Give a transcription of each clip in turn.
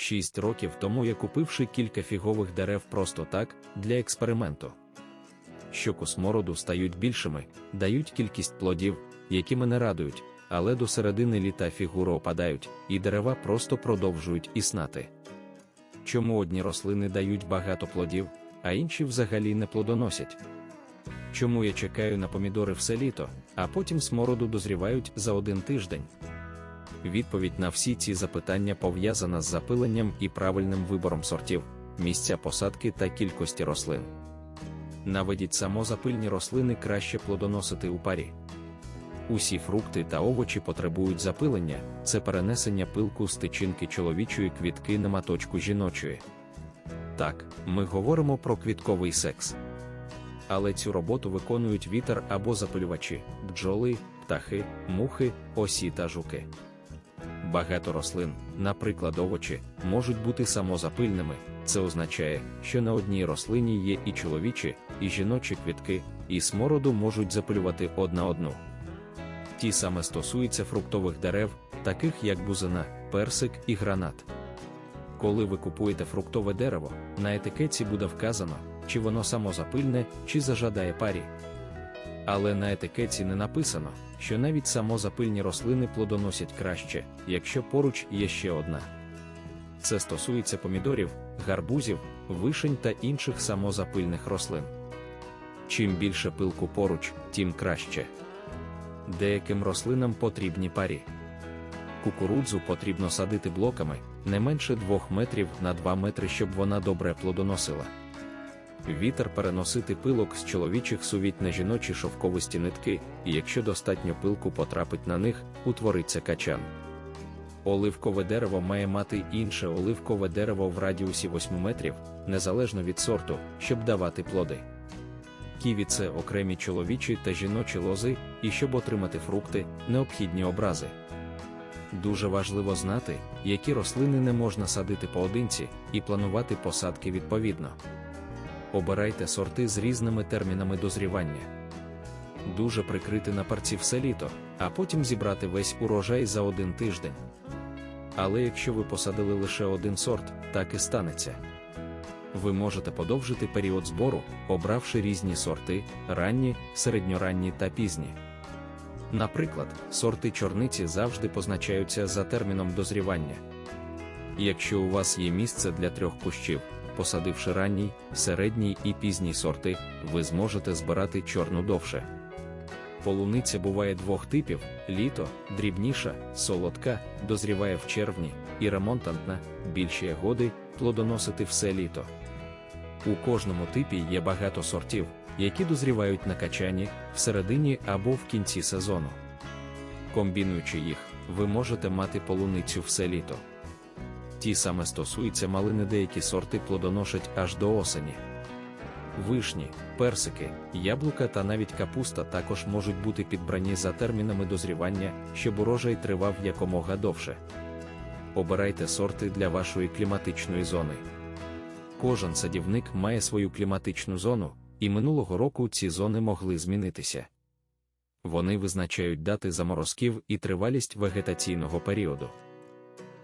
Шість років тому я купивши кілька фігових дерев просто так, для експерименту. Щоку смороду стають більшими, дають кількість плодів, які мене радують, але до середини літа фігури опадають, і дерева просто продовжують існати. Чому одні рослини дають багато плодів, а інші взагалі не плодоносять? Чому я чекаю на помідори все літо, а потім смороду дозрівають за один тиждень? Відповідь на всі ці запитання пов'язана з запиленням і правильним вибором сортів, місця посадки та кількості рослин. Наведіть самозапильні рослини краще плодоносити у парі. Усі фрукти та овочі потребують запилення, це перенесення пилку з тичинки чоловічої квітки на маточку жіночої. Так, ми говоримо про квітковий секс. Але цю роботу виконують вітер або запилювачі, бджоли, птахи, мухи, осі та жуки. Багато рослин, наприклад, овочі, можуть бути самозапильними. Це означає, що на одній рослині є і чоловічі, і жіночі квітки, і смороду можуть запилювати одна одну. Ті саме стосуються фруктових дерев, таких як бузина, персик і гранат. Коли ви купуєте фруктове дерево, на етикетці буде вказано, чи воно самозапильне, чи зажадає парі. Але на етикетці не написано, що навіть самозапильні рослини плодоносять краще, якщо поруч є ще одна. Це стосується помідорів, гарбузів, вишень та інших самозапильних рослин. Чим більше пилку поруч, тим краще. Деяким рослинам потрібні парі. Кукурудзу потрібно садити блоками не менше 2 метрів на 2 метри, щоб вона добре плодоносила. Вітер переносити пилок з чоловічих сувіть на жіночі шовковисті нитки, і якщо достатньо пилку потрапить на них, утвориться качан. Оливкове дерево має мати інше оливкове дерево в радіусі 8 метрів, незалежно від сорту, щоб давати плоди. Ківі це окремі чоловічі та жіночі лози, і щоб отримати фрукти, необхідні образи. Дуже важливо знати, які рослини не можна садити поодинці, і планувати посадки відповідно. Обирайте сорти з різними термінами дозрівання. Дуже прикрити на парці все літо, а потім зібрати весь урожай за один тиждень. Але якщо ви посадили лише один сорт, так і станеться. Ви можете подовжити період збору, обравши різні сорти ранні, середньоранні та пізні. Наприклад, сорти чорниці завжди позначаються за терміном дозрівання. Якщо у вас є місце для трьох кущів, посадивши ранній, середній і пізній сорти, ви зможете збирати чорну довше. Полуниця буває двох типів: літо, дрібніша, солодка, дозріває в червні, і ремонтантна, більші ягоди, плодоносити все літо. У кожному типі є багато сортів, які дозрівають на качані, всередині або в кінці сезону. Комбінуючи їх, ви можете мати полуницю все літо. Ті саме стосуються малини деякі сорти плодоношать аж до осені. Вишні, персики, яблука та навіть капуста також можуть бути підбрані за термінами дозрівання, щоб урожай тривав якомога довше. Обирайте сорти для вашої кліматичної зони. Кожен садівник має свою кліматичну зону, і минулого року ці зони могли змінитися. Вони визначають дати заморозків і тривалість вегетаційного періоду.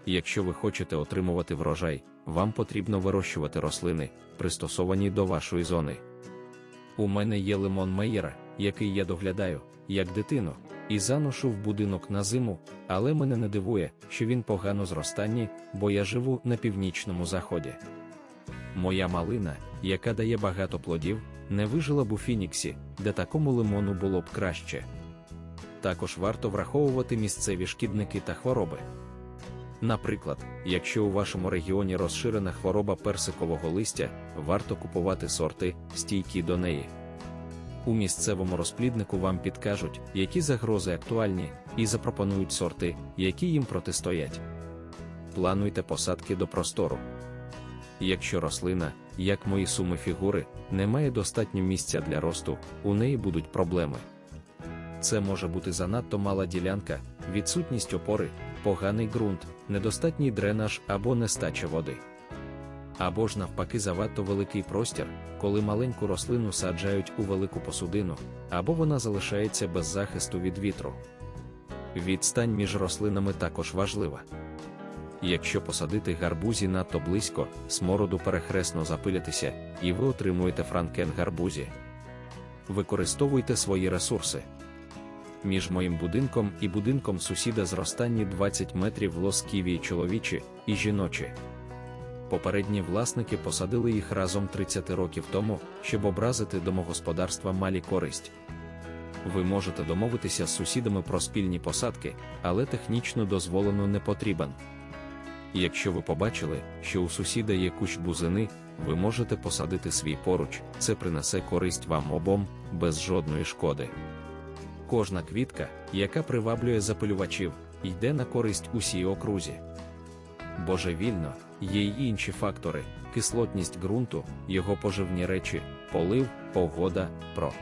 Якщо ви хочете отримувати врожай, вам потрібно вирощувати рослини, пристосовані до вашої зони. У мене є лимон Мейєра, який я доглядаю, як дитину, і заношу в будинок на зиму, але мене не дивує, що він погано зростанні, бо я живу на північному заході. Моя малина, яка дає багато плодів, не вижила б у Фініксі, де такому лимону було б краще. Також варто враховувати місцеві шкідники та хвороби. Наприклад, якщо у вашому регіоні розширена хвороба персикового листя, варто купувати сорти, стійкі до неї. У місцевому розпліднику вам підкажуть, які загрози актуальні, і запропонують сорти, які їм протистоять. Плануйте посадки до простору. Якщо рослина, як мої суми фігури, не має достатньо місця для росту, у неї будуть проблеми. Це може бути занадто мала ділянка, відсутність опори, поганий ґрунт, недостатній дренаж або нестача води. Або ж навпаки завадто великий простір, коли маленьку рослину саджають у велику посудину, або вона залишається без захисту від вітру. Відстань між рослинами також важлива. Якщо посадити гарбузі надто близько, смороду перехресно запилятися, і ви отримуєте франкен гарбузі. Використовуйте свої ресурси. Між моїм будинком і будинком сусіда зростанні 20 метрів лосківі чоловічі і жіночі. Попередні власники посадили їх разом 30 років тому, щоб образити домогосподарства малі користь. Ви можете домовитися з сусідами про спільні посадки, але технічно дозволено не потрібен. Якщо ви побачили, що у сусіда є кущ бузини, ви можете посадити свій поруч, це принесе користь вам обом, без жодної шкоди. Кожна квітка, яка приваблює запилювачів, йде на користь усій окрузі. Божевільно, є й інші фактори: кислотність ґрунту, його поживні речі, полив, погода, про.